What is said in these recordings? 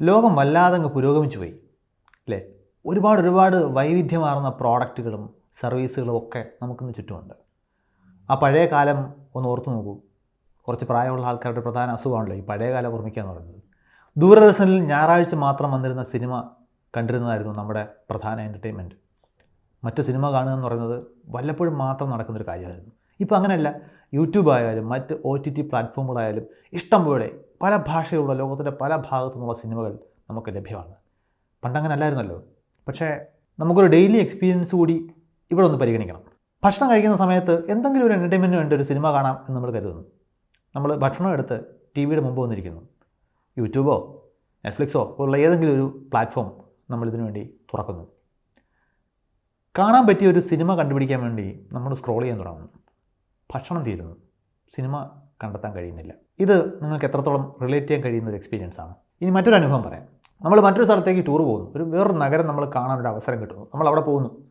ലോകം വല്ലാതെ അങ്ങ് പുരോഗമിച്ചു പോയി അല്ലേ? ഒരുപാട് ഒരുപാട് വൈവിധ്യമാർന്ന പ്രോഡക്റ്റുകളും സർവീസുകളും ഒക്കെ നമുക്കിന്ന് ചുറ്റുമുണ്ട്. ആ പഴയ കാലം ഒന്ന് ഓർത്തു നോക്കൂ. കുറച്ച് പ്രായമുള്ള ആൾക്കാരുടെ പ്രധാന അസുഖമാണല്ലോ ഈ പഴയ കാലം ഓർമ്മിക്കുക എന്ന് പറയുന്നത്. ദൂരദർശനിൽ ഞായറാഴ്ച മാത്രം വന്നിരുന്ന സിനിമ കണ്ടിരുന്നതായിരുന്നു നമ്മുടെ പ്രധാന എന്റർടൈൻമെന്റ് മറ്റ് സിനിമ കാണുക എന്ന് പറയുന്നത് വല്ലപ്പോഴും മാത്രം നടക്കുന്നൊരു കാര്യമായിരുന്നു. ഇപ്പോൾ അങ്ങനെയല്ല. യൂട്യൂബ് ആയാലും മറ്റ് ഒ ടി ടി പ്ലാറ്റ്ഫോമുകളായാലും ഇഷ്ടം പോലെ ഭാഷയിലുള്ള ലോകത്തിന്റെ പല ഭാഗത്തു നിന്നുള്ള സിനിമകൾ നമുക്ക് ലഭ്യമാണ്. പണ്ടങ്ങനെ അല്ലായിരുന്നല്ലോ പക്ഷേ നമുക്കൊരു ഡെയിലി എക്സ്പീരിയൻസ് കൂടി ഇവിടെ ഒന്ന് പരിഗണിക്കണം. ഭക്ഷണം കഴിക്കുന്ന സമയത്ത് എന്തെങ്കിലും ഒരു എന്റർടൈൻമെന്റിന് വേണ്ടി ഒരു സിനിമ കാണാം എന്ന് നമ്മൾ കരുതുന്നു. നമ്മൾ ഭക്ഷണം എടുത്ത് ടി വിയുടെ മുമ്പ് വന്നിരിക്കുന്നു. യൂട്യൂബോ നെറ്റ്ഫ്ലിക്സോ പോലുള്ള ഏതെങ്കിലും ഒരു പ്ലാറ്റ്ഫോം നമ്മൾ ഇതിനു വേണ്ടി തുറക്കുന്നു. കാണാൻ പറ്റിയ ഒരു സിനിമ കണ്ടുപിടിക്കാൻ വേണ്ടി നമ്മൾ സ്ക്രോൾ ചെയ്യാൻ തുടങ്ങുന്നു. ഭക്ഷണം തീരുന്നു. സിനിമ കണ്ടെത്താൻ കഴിയുന്നില്ല. ഇത് നിങ്ങൾക്ക് എത്രത്തോളം റിലേറ്റ് ചെയ്യാൻ കഴിയുന്ന ഒരു എക്സ്പീരിയൻസ് ആണ്. ഇനി മറ്റൊരു അനുഭവം പറയാം. നമ്മൾ മറ്റൊരു സ്ഥലത്തേക്ക് ടൂർ പോകുന്നു. ഒരു വേറൊരു നഗരം നമ്മൾ കാണാനൊരു അവസരം കിട്ടുന്നു. നമ്മൾ അവിടെ പോകുന്നു.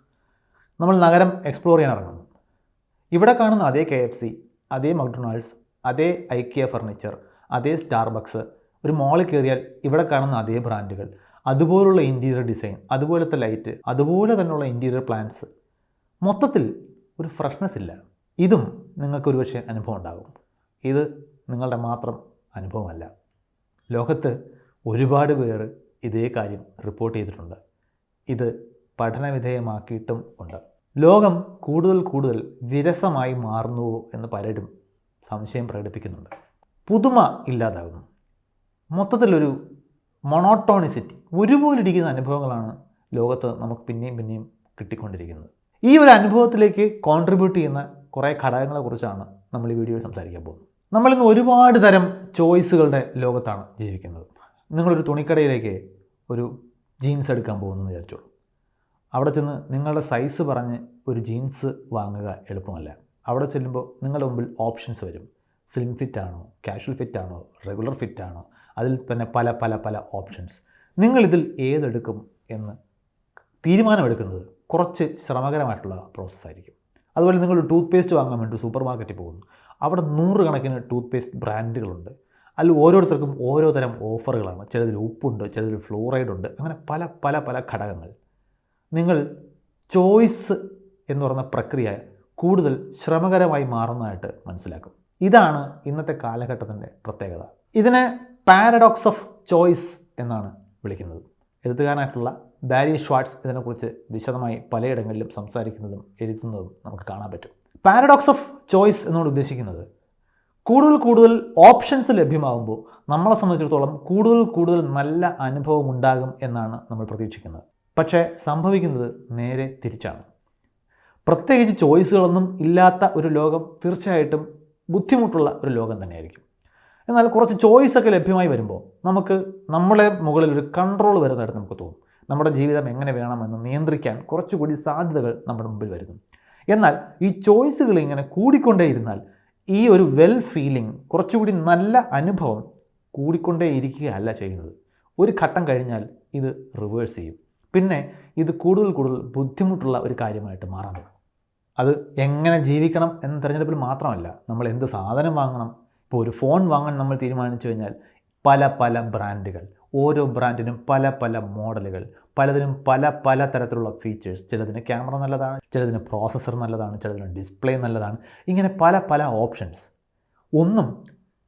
നമ്മൾ നഗരം എക്സ്പ്ലോർ ചെയ്യാൻ ഇറങ്ങുന്നു. ഇവിടെ കാണുന്ന അതേ കെ എഫ് സി അതേ മക്ഡൊണാൾഡ്സ് അതേ ഐക്കിയ ഫർണിച്ചർ അതേ സ്റ്റാർബക്സ് ഒരു മോളിൽ കയറിയാൽ ഇവിടെ കാണുന്ന അതേ ബ്രാൻഡുകൾ. അതുപോലുള്ള ഇന്റീരിയർ ഡിസൈൻ അതുപോലത്തെ ലൈറ്റ് അതുപോലെ തന്നെയുള്ള ഇന്റീരിയർ പ്ലാൻസ് മൊത്തത്തിൽ ഒരു ഫ്രഷ്നെസ് ഇല്ല. ഇതും നിങ്ങൾക്ക് ഒരുപക്ഷെ അനുഭവം ഉണ്ടാകും. ഇത് നിങ്ങളുടെ മാത്രം അനുഭവമല്ല. ലോകത്ത് ഒരുപാട് പേർ ഇതേ കാര്യം റിപ്പോർട്ട് ചെയ്തിട്ടുണ്ട്. ഇത് പഠനവിധേയമാക്കിയിട്ടും ഉണ്ട്. ലോകം കൂടുതൽ കൂടുതൽ വിരസമായി മാറുന്നുവോ എന്ന് പലരും സംശയം പ്രകടിപ്പിക്കുന്നുണ്ട്. പുതുമ ഇല്ലാതാകുന്നു. മൊത്തത്തിലൊരു മൊണോട്ടോണിസിറ്റി ഒരുപോലെ ഇരിക്കുന്ന അനുഭവങ്ങളാണ് ലോകത്ത് നമുക്ക് പിന്നെയും പിന്നെയും കിട്ടിക്കൊണ്ടിരിക്കുന്നത്. ഈ ഒരു അനുഭവത്തിലേക്ക് കോൺട്രിബ്യൂട്ട് ചെയ്യുന്ന കുറേ ഘടകങ്ങളെക്കുറിച്ചാണ് നമ്മൾ ഈ വീഡിയോയിൽ സംസാരിക്കാൻ പോകുന്നത്. നമ്മളിന്ന് ഒരുപാട് തരം ചോയ്സുകളുടെ ലോകത്താണ് ജീവിക്കുന്നത്. നിങ്ങളൊരു തുണിക്കടയിലേക്ക് ഒരു ജീൻസ് എടുക്കാൻ പോകുന്നു വിചാരിച്ചോളൂ. അവിടെ ചെന്ന് നിങ്ങളുടെ സൈസ് പറഞ്ഞ് ഒരു ജീൻസ് വാങ്ങുക എളുപ്പമല്ല. അവിടെ ചെല്ലുമ്പോൾ നിങ്ങളുടെ മുമ്പിൽ ഓപ്ഷൻസ് വരും. സ്ലിം ഫിറ്റ് ആണോ കാഷ്വൽ ഫിറ്റ് ആണോ റെഗുലർ ഫിറ്റ് ആണോ അതിൽ തന്നെ പല പല പല ഓപ്ഷൻസ്. നിങ്ങളിതിൽ ഏതെടുക്കും എന്ന് തീരുമാനമെടുക്കുന്നത് കുറച്ച് ശ്രമകരമായിട്ടുള്ള പ്രോസസ്സായിരിക്കും. അതുപോലെ നിങ്ങൾ ടൂത്ത് പേസ്റ്റ് വാങ്ങാൻ വേണ്ടി സൂപ്പർ മാർക്കറ്റിൽ പോകുന്നു. അവിടെ നൂറുകണക്കിന് ടൂത്ത് പേസ്റ്റ് ബ്രാൻഡുകളുണ്ട്. അതിൽ ഓരോരുത്തർക്കും ഓരോ തരം ഓഫറുകളാണ്. ചിലതിൽ ഉപ്പുണ്ട് ചിലതിൽ ഫ്ലൂറൈഡ് ഉണ്ട്. അങ്ങനെ പല പല പല ഘടകങ്ങൾ. നിങ്ങൾ ചോയ്സ് എന്ന് പറയുന്ന പ്രക്രിയ കൂടുതൽ ശ്രമകരമായി മാറുന്നതായിട്ട് മനസ്സിലാക്കും. ഇതാണ് ഇന്നത്തെ കാലഘട്ടത്തിന്റെ പ്രത്യേകത. ഇതിനെ പാരഡോക്സ് ഓഫ് ചോയ്സ് എന്നാണ് വിളിക്കുന്നത്. എഴുത്തുകാരനായിട്ടുള്ള ബാരി ഷ്വാർട്സ് ഇതിനെക്കുറിച്ച് വിശദമായി പലയിടങ്ങളിലും സംസാരിക്കുന്നതും എഴുതുന്നതും നമുക്ക് കാണാൻ പറ്റും. പാരഡോക്സ് ഓഫ് ചോയ്സ് എന്നോട് ഉദ്ദേശിക്കുന്നത്. കൂടുതൽ കൂടുതൽ ഓപ്ഷൻസ് ലഭ്യമാകുമ്പോൾ നമ്മളെ സംബന്ധിച്ചിടത്തോളം കൂടുതൽ കൂടുതൽ നല്ല അനുഭവം ഉണ്ടാകും എന്നാണ് നമ്മൾ പ്രതീക്ഷിക്കുന്നത്. പക്ഷേ സംഭവിക്കുന്നത് നേരെ തിരിച്ചാണ്. പ്രത്യേകിച്ച് ചോയ്സുകളൊന്നും ഇല്ലാത്ത ഒരു ലോകം തീർച്ചയായിട്ടും ബുദ്ധിമുട്ടുള്ള ഒരു ലോകം തന്നെയായിരിക്കും. എന്നാൽ കുറച്ച് ചോയ്സൊക്കെ ലഭ്യമായി വരുമ്പോൾ നമുക്ക് നമ്മളെ മുകളിൽ ഒരു കൺട്രോൾ വരുന്നതായിട്ട് നമുക്ക് തോന്നും. നമ്മുടെ ജീവിതം എങ്ങനെ വേണമെന്ന് നിയന്ത്രിക്കാൻ കുറച്ചുകൂടി സാധ്യതകൾ നമ്മുടെ മുമ്പിൽ വരുന്നു. എന്നാൽ ഈ ചോയ്സുകൾ ഇങ്ങനെ കൂടിക്കൊണ്ടേയിരുന്നാൽ ഈ ഒരു വെൽ ഫീലിംഗ് കുറച്ചുകൂടി നല്ല അനുഭവം കൂടിക്കൊണ്ടേയിരിക്കുകയല്ല ചെയ്യുന്നത്. ഒരു ഘട്ടം കഴിഞ്ഞാൽ ഇത് റിവേഴ്സ് ചെയ്യും. പിന്നെ ഇത് കൂടുതൽ കൂടുതൽ ബുദ്ധിമുട്ടുള്ള ഒരു കാര്യമായിട്ട് തുടങ്ങും അത് എങ്ങനെ ജീവിക്കണം എന്ന തിരഞ്ഞെടുപ്പിൽ മാത്രമല്ല നമ്മൾ എന്ത് സാധനം വാങ്ങണം ഇപ്പോൾ ഒരു ഫോൺ വാങ്ങാൻ നമ്മൾ തീരുമാനിച്ചു കഴിഞ്ഞാൽ പല പല ബ്രാൻഡുകൾ ഓരോ ബ്രാൻഡിനും പല പല മോഡലുകൾ പലതിനും പല പല തരത്തിലുള്ള ഫീച്ചേഴ്സ് ചിലതിന് ക്യാമറ നല്ലതാണ് ചിലതിന് പ്രോസസ്സർ നല്ലതാണ് ചിലതിന് ഡിസ്പ്ലേ നല്ലതാണ്. ഇങ്ങനെ പല പല ഓപ്ഷൻസ് ഒന്നും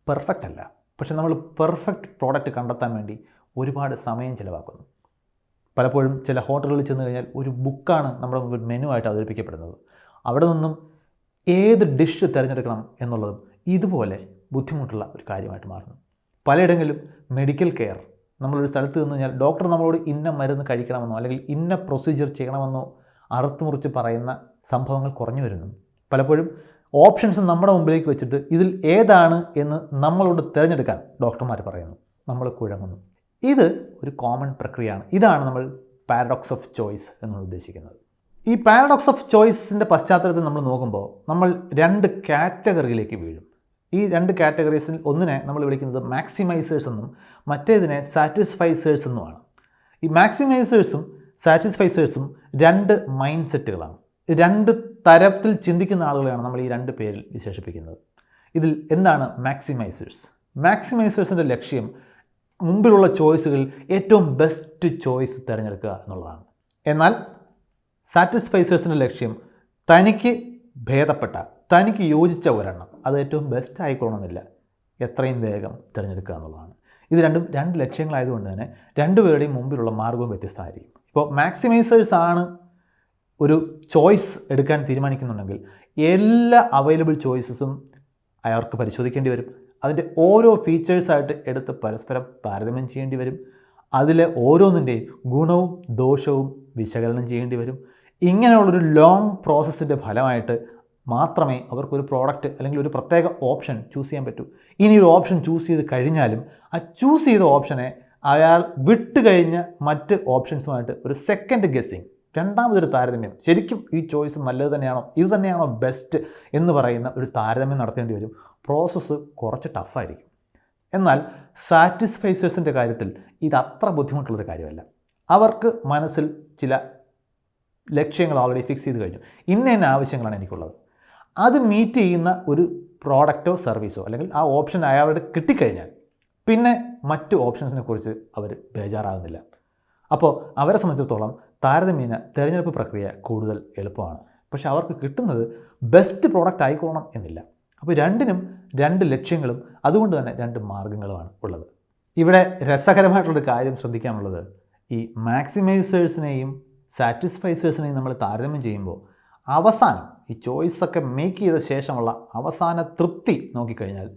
പെർഫെക്റ്റ് അല്ല. പക്ഷെ നമ്മൾ പെർഫെക്റ്റ് പ്രോഡക്റ്റ് കണ്ടെത്താൻ വേണ്ടി ഒരുപാട് സമയം ചിലവാക്കുന്നു. പലപ്പോഴും ചില ഹോട്ടലുകളിൽ ചെന്ന് കഴിഞ്ഞാൽ ഒരു ബുക്കാണ് നമ്മുടെ മുമ്പിൽ മെനു ആയിട്ട് അവതരിപ്പിക്കപ്പെടുന്നത്. അവിടെ നിന്നും ഏത് ഡിഷ് തിരഞ്ഞെടുക്കണം എന്നുള്ളതും ഇതുപോലെ ബുദ്ധിമുട്ടുള്ള ഒരു കാര്യമായിട്ട് മാറുന്നു. പലയിടങ്ങളിലും മെഡിക്കൽ കെയർ നമ്മളൊരു സ്ഥലത്ത് നിന്ന് കഴിഞ്ഞാൽ ഡോക്ടർ നമ്മളോട് ഇന്ന മരുന്ന് കഴിക്കണമെന്നോ അല്ലെങ്കിൽ ഇന്ന പ്രൊസീജിയർ ചെയ്യണമെന്നോ അറുത്ത് മുറിച്ച് പറയുന്ന സംഭവങ്ങൾ കുറഞ്ഞു വരുന്നു. പലപ്പോഴും ഓപ്ഷൻസ് നമ്മുടെ മുമ്പിലേക്ക് വെച്ചിട്ട് ഇതിൽ ഏതാണ് എന്ന് നമ്മളോട് തിരഞ്ഞെടുക്കാൻ ഡോക്ടർമാർ പറയുന്നു. നമ്മൾ കുഴങ്ങുന്നു. ഇത് ഒരു കോമൺ പ്രക്രിയയാണ്. ഇതാണ് നമ്മൾ പാരഡോക്സ് ഓഫ് ചോയ്സ് എന്നാണ് ഉദ്ദേശിക്കുന്നത്. ഈ പാരഡോക്സ് ഓഫ് ചോയ്സിന്റെ പശ്ചാത്തലത്തിൽ നമ്മൾ നോക്കുമ്പോൾ നമ്മൾ രണ്ട് കാറ്റഗറിയിലേക്ക് വീഴും. ഈ രണ്ട് കാറ്റഗറീസിൽ ഒന്നിനെ നമ്മൾ വിളിക്കുന്നത് മാക്സിമൈസേഴ്സ് എന്നും മറ്റേതിനെ സാറ്റിസ്ഫൈസേഴ്സ് എന്നുമാണ് ഈ മാക്സിമൈസേഴ്സും സാറ്റിസ്ഫൈസേഴ്സും രണ്ട് മൈൻഡ് സെറ്റുകളാണ് രണ്ട് തരത്തിൽ ചിന്തിക്കുന്ന ആളുകളെയാണ് നമ്മൾ ഈ രണ്ട് പേരിൽ വിശേഷിപ്പിക്കുന്നത്. ഇതിൽ എന്താണ് മാക്സിമൈസേഴ്സ്? മാക്സിമൈസേഴ്സിന്റെ ലക്ഷ്യം മുമ്പിലുള്ള ചോയ്സുകളിൽ ഏറ്റവും ബെസ്റ്റ് ചോയ്സ് തിരഞ്ഞെടുക്കുക എന്നുള്ളതാണ്. എന്നാൽ സാറ്റിസ്ഫൈസേഴ്സിന്റെ ലക്ഷ്യം തനിക്ക് ഭേദപ്പെട്ട തനിക്ക് യോജിച്ച ഒരെണ്ണം. അത് ഏറ്റവും ബെസ്റ്റ് ആയിക്കൊള്ളണമെന്നില്ല. എത്രയും വേഗം തിരഞ്ഞെടുക്കുക എന്നുള്ളതാണ്. ഇത് രണ്ടും രണ്ട് ലക്ഷ്യങ്ങളായതുകൊണ്ട് തന്നെ രണ്ടുപേരുടെയും മുമ്പിലുള്ള മാർഗവും വ്യത്യസ്തമായിരിക്കും. ഇപ്പോൾ മാക്സിമൈസേഴ്സ് ആണ് ഒരു ചോയ്സ് എടുക്കാൻ തീരുമാനിക്കുന്നുണ്ടെങ്കിൽ എല്ലാ അവൈലബിൾ ചോയ്സസും അയാൾക്ക് പരിശോധിക്കേണ്ടി വരും. അതിന്റെ ഓരോ ഫീച്ചേഴ്സായിട്ട് എടുത്ത് പരസ്പരം താരതമ്യം ചെയ്യേണ്ടി വരും. അതിലെ ഓരോന്നിന്റെയും ഗുണവും ദോഷവും വിശകലനം ചെയ്യേണ്ടി വരും. ഇങ്ങനെയുള്ളൊരു ലോങ് പ്രോസസ്സിന്റെ ഫലമായിട്ട് മാത്രമേ അവർക്കൊരു പ്രോഡക്റ്റ് അല്ലെങ്കിൽ ഒരു പ്രത്യേക ഓപ്ഷൻ ചൂസ് ചെയ്യാൻ പറ്റൂ. ഇനി ഒരു ഓപ്ഷൻ ചൂസ് ചെയ്ത് കഴിഞ്ഞാലും ആ ചൂസ് ചെയ്ത ഓപ്ഷനെ അയാൾ വിട്ട് കഴിഞ്ഞ മറ്റ് ഓപ്ഷൻസുമായിട്ട് ഒരു സെക്കൻഡ് ഗസ്സിങ് രണ്ടാമതൊരു താരതമ്യം. ശരിക്കും ഈ ചോയ്സ് നല്ലത് തന്നെയാണോ? ഇത് തന്നെയാണോ ബെസ്റ്റ് എന്ന് പറയുന്ന ഒരു താരതമ്യം നടത്തേണ്ടി വരും. പ്രോസസ്സ് കുറച്ച് ടഫായിരിക്കും എന്നാൽ സാറ്റിസ്ഫൈസേഴ്സിന്റെ കാര്യത്തിൽ ഇത് അത്ര ബുദ്ധിമുട്ടുള്ളൊരു കാര്യമല്ല. അവർക്ക് മനസ്സിൽ ചില ലക്ഷ്യങ്ങൾ ഓൾറെഡി ഫിക്സ് ചെയ്ത് കഴിഞ്ഞു. ഇന്ന ആവശ്യങ്ങളാണ് എനിക്കുള്ളത്. അത് മീറ്റ് ചെയ്യുന്ന ഒരു പ്രോഡക്റ്റോ സർവീസോ അല്ലെങ്കിൽ ആ ഓപ്ഷൻ അയാളുടെ കിട്ടിക്കഴിഞ്ഞാൽ പിന്നെ മറ്റ് ഓപ്ഷൻസിനെ കുറിച്ച് അവർ ബേജാറാകുന്നില്ല അപ്പോൾ അവരെ സംബന്ധിച്ചിടത്തോളം താരതമ്യേന തിരഞ്ഞെടുപ്പ് പ്രക്രിയ കൂടുതൽ എളുപ്പമാണ്. പക്ഷേ അവർക്ക് കിട്ടുന്നത് ബെസ്റ്റ് പ്രോഡക്റ്റ് ആയിക്കോണം എന്നില്ല. അപ്പോൾ രണ്ടിനും രണ്ട് ലക്ഷ്യങ്ങളും അതുകൊണ്ട് തന്നെ രണ്ട് മാർഗങ്ങളുമാണ് ഉള്ളത്. ഇവിടെ രസകരമായിട്ടുള്ളൊരു കാര്യം ശ്രദ്ധിക്കാനുള്ളത് ഈ മാക്സിമൈസേഴ്സിനെയും സാറ്റിസ്ഫൈസേഴ്സിനെയും നമ്മൾ താരതമ്യം ചെയ്യുമ്പോൾ അവസാനം ഈ ചോയ്സൊക്കെ മേക്ക് ചെയ്ത ശേഷമുള്ള അവസാന തൃപ്തി നോക്കിക്കഴിഞ്ഞാൽ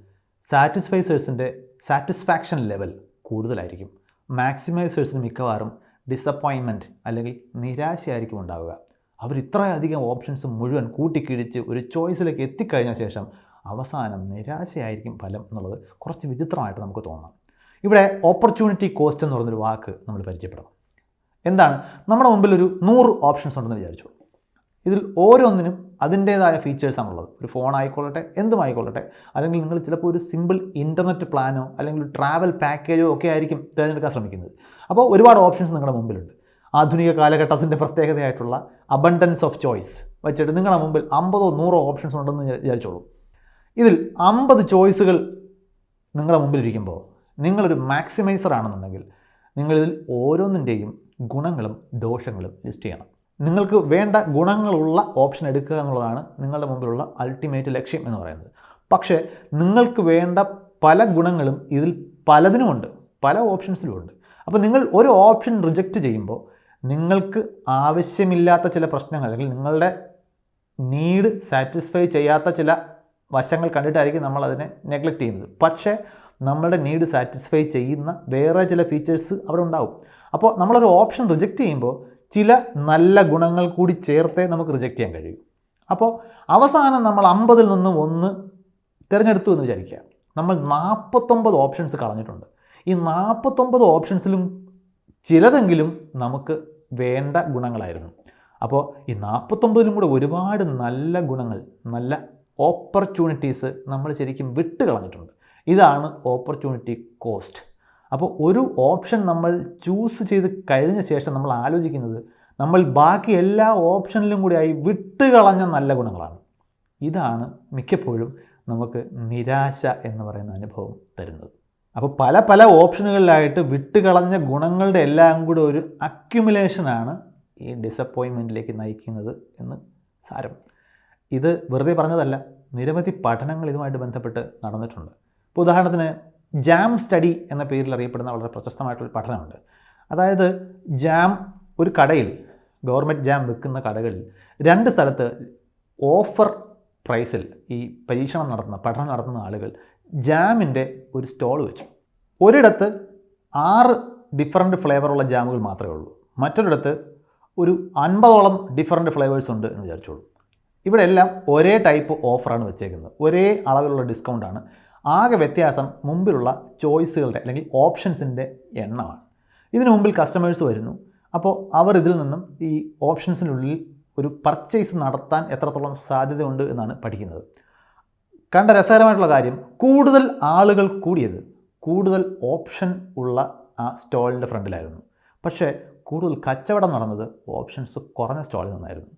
സാറ്റിസ്ഫൈസേഴ്സിന്റെ സാറ്റിസ്ഫാക്ഷൻ ലെവൽ കൂടുതലായിരിക്കും. മാക്സിമൈസേഴ്സിന് മിക്കവാറും ഡിസപ്പോയിൻമെന്റ് അല്ലെങ്കിൽ നിരാശയായിരിക്കും ഉണ്ടാവുക. അവർ ഇത്രയധികം ഓപ്ഷൻസ് മുഴുവൻ കൂട്ടിക്കിടിച്ച് ഒരു ചോയ്സിലേക്ക് എത്തിക്കഴിഞ്ഞ ശേഷം അവസാനം നിരാശയായിരിക്കും ഫലം എന്നുള്ളത് കുറച്ച് വിചിത്രമായിട്ട് നമുക്ക് തോന്നാം. ഇവിടെ ഓപ്പർച്യൂണിറ്റി കോസ്റ്റ് എന്ന് പറയുന്നൊരു വാക്ക് നമ്മൾ പരിചയപ്പെടണം. എന്താണ്? നമ്മുടെ മുമ്പിൽ ഒരു നൂറ് ഓപ്ഷൻസ് ഉണ്ടെന്ന് വിചാരിച്ചു ഇതിൽ ഓരോന്നിനും അതിന്റേതായ ഫീച്ചേഴ്സാണുള്ളത് ഒരു ഫോൺ ആയിക്കൊള്ളട്ടെ എന്തും ആയിക്കൊള്ളട്ടെ. അല്ലെങ്കിൽ നിങ്ങൾ ചിലപ്പോൾ ഒരു സിമ്പിൾ ഇന്റർനെറ്റ് പ്ലാനോ അല്ലെങ്കിൽ ട്രാവൽ പാക്കേജോ ഒക്കെ ആയിരിക്കും തിരഞ്ഞെടുക്കാൻ ശ്രമിക്കുന്നത്. അപ്പോൾ ഒരുപാട് ഓപ്ഷൻസ് നിങ്ങളുടെ മുമ്പിലുണ്ട്. ആധുനിക കാലഘട്ടത്തിന്റെ പ്രത്യേകതയായിട്ടുള്ള അബണ്ടൻസ് ഓഫ് ചോയ്സ് വെച്ചിട്ട് നിങ്ങളുടെ മുമ്പിൽ അമ്പതോ നൂറോ ഓപ്ഷൻസ് ഉണ്ടെന്ന് വിചാരിച്ചോളൂ. ഇതിൽ അമ്പത് ചോയ്സുകൾ നിങ്ങളുടെ മുമ്പിലിരിക്കുമ്പോൾ നിങ്ങളൊരു മാക്സിമൈസർ ആണെന്നുണ്ടെങ്കിൽ നിങ്ങളിതിൽ ഓരോന്നിന്റെയും ഗുണങ്ങളും ദോഷങ്ങളും ലിസ്റ്റ് ചെയ്യണം. നിങ്ങൾക്ക് വേണ്ട ഗുണങ്ങളുള്ള ഓപ്ഷൻ എടുക്കുക എന്നുള്ളതാണ് നിങ്ങളുടെ മുമ്പിലുള്ള അൾട്ടിമേറ്റ് ലക്ഷ്യം എന്ന് പറയുന്നത്. പക്ഷേ നിങ്ങൾക്ക് വേണ്ട പല ഗുണങ്ങളും ഇതിൽ പലതിനുമുണ്ട്. പല ഓപ്ഷൻസിലും ഉണ്ട്. അപ്പോൾ നിങ്ങൾ ഒരു ഓപ്ഷൻ റിജക്റ്റ് ചെയ്യുമ്പോൾ നിങ്ങൾക്ക് ആവശ്യമില്ലാത്ത ചില പ്രശ്നങ്ങൾ അല്ലെങ്കിൽ നിങ്ങളുടെ നീഡ് സാറ്റിസ്ഫൈ ചെയ്യാത്ത ചില വശങ്ങൾ കണ്ടിട്ടായിരിക്കും നമ്മൾ അതിനെ നെഗ്ലക്റ്റ് ചെയ്യുന്നത്. പക്ഷേ നമ്മളുടെ നീഡ് സാറ്റിസ്ഫൈ ചെയ്യുന്ന വേറെ ചില ഫീച്ചേഴ്സ് അവിടെ ഉണ്ടാവും. അപ്പോൾ നമ്മളൊരു ഓപ്ഷൻ റിജക്റ്റ് ചെയ്യുമ്പോൾ ചില നല്ല ഗുണങ്ങൾ കൂടി ചേർത്തേ നമുക്ക് റിജക്റ്റ് ചെയ്യാൻ കഴിയും. അപ്പോൾ അവസാനം നമ്മൾ അമ്പതിൽ നിന്ന് ഒന്ന് തിരഞ്ഞെടുത്തു എന്ന് വിചാരിക്കുക. നമ്മൾ നാൽപ്പത്തൊമ്പത് ഓപ്ഷൻസ് കളഞ്ഞിട്ടുണ്ട്. ഈ നാൽപ്പത്തൊമ്പത് ഓപ്ഷൻസിലും ചിലതെങ്കിലും നമുക്ക് വേണ്ട ഗുണങ്ങളായിരുന്നു. അപ്പോൾ ഈ നാൽപ്പത്തൊമ്പതിലും കൂടെ ഒരുപാട് നല്ല ഗുണങ്ങൾ നല്ല ഓപ്പർച്യൂണിറ്റീസ് നമ്മൾ ശരിക്കും വിട്ട് കളഞ്ഞിട്ടുണ്ട് ഇതാണ് ഓപ്പർച്യൂണിറ്റി കോസ്റ്റ് അപ്പോൾ ഒരു ഓപ്ഷൻ നമ്മൾ ചൂസ് ചെയ്ത് കഴിഞ്ഞ ശേഷം നമ്മൾ ആലോചിക്കുന്നത് നമ്മൾ ബാക്കി എല്ലാ ഓപ്ഷനിലും കൂടിയായി വിട്ടുകളഞ്ഞ നല്ല ഗുണങ്ങളാണ്. ഇതാണ് മിക്കപ്പോഴും നമുക്ക് നിരാശ എന്ന് പറയുന്ന അനുഭവം തരുന്നത്. അപ്പോൾ പല പല ഓപ്ഷനുകളിലായിട്ട് വിട്ടുകളഞ്ഞ ഗുണങ്ങളുടെ എല്ലാം കൂടെ ഒരു അക്യുമുലേഷനാണ് ഈ ഡിസപ്പോയിൻമെന്റിലേക്ക് നയിക്കുന്നത് എന്ന് സാരം. ഇത് വെറുതെ പറഞ്ഞതല്ല നിരവധി പഠനങ്ങൾ ഇതുമായിട്ട് ബന്ധപ്പെട്ട് നടന്നിട്ടുണ്ട്. ഇപ്പോൾ ഉദാഹരണത്തിന് ജാം സ്റ്റഡി എന്ന പേരിൽ അറിയപ്പെടുന്ന വളരെ പ്രശസ്തമായിട്ടൊരു പഠനമുണ്ട്. അതായത് ജാം ഒരു കടയിൽ ഗവൺമെന്റ് ജാം വിൽക്കുന്ന കടകളിൽ രണ്ട് സ്ഥലത്ത് ഓഫർ പ്രൈസിൽ ഈ പരീക്ഷണം നടത്തുന്ന പഠനം നടത്തുന്ന ആളുകൾ ജാമിന്റെ ഒരു സ്റ്റോൾ വെച്ചു. ഒരിടത്ത് ആറ് ഡിഫറന്റ് ഫ്ലേവറുള്ള ജാമുകൾ മാത്രമേ ഉള്ളൂ. മറ്റൊരിടത്ത് ഒരു അൻപതോളം ഡിഫറന്റ് ഫ്ലേവേഴ്സ് ഉണ്ട് എന്ന് വിചാരിച്ചോളൂ. ഇവിടെ എല്ലാം ഒരേ ടൈപ്പ് ഓഫറാണ് വെച്ചേക്കുന്നത്. ഒരേ അളവിലുള്ള ഡിസ്കൗണ്ടാണ് ആകെ വ്യത്യാസം മുമ്പിലുള്ള ചോയ്സുകളുടെ അല്ലെങ്കിൽ ഓപ്ഷൻസിന്റെ എണ്ണമാണ്. ഇതിനു മുമ്പിൽ കസ്റ്റമേഴ്സ് വരുന്നു. അപ്പോൾ അവർ ഇതിൽ നിന്നും ഈ ഓപ്ഷൻസിനുള്ളിൽ ഒരു പർച്ചേസ് നടത്താൻ എത്രത്തോളം സാധ്യതയുണ്ട് എന്നാണ് പഠിക്കുന്നത്. കണ്ട രസകരമായിട്ടുള്ള കാര്യം കൂടുതൽ ആളുകൾ കൂടിയത് കൂടുതൽ ഓപ്ഷൻ ഉള്ള ആ സ്റ്റോളിന്റെ ഫ്രണ്ടിലായിരുന്നു. പക്ഷേ കൂടുതൽ കച്ചവടം നടന്നത് ഓപ്ഷൻസ് കുറഞ്ഞ സ്റ്റോളിൽ നിന്നായിരുന്നു.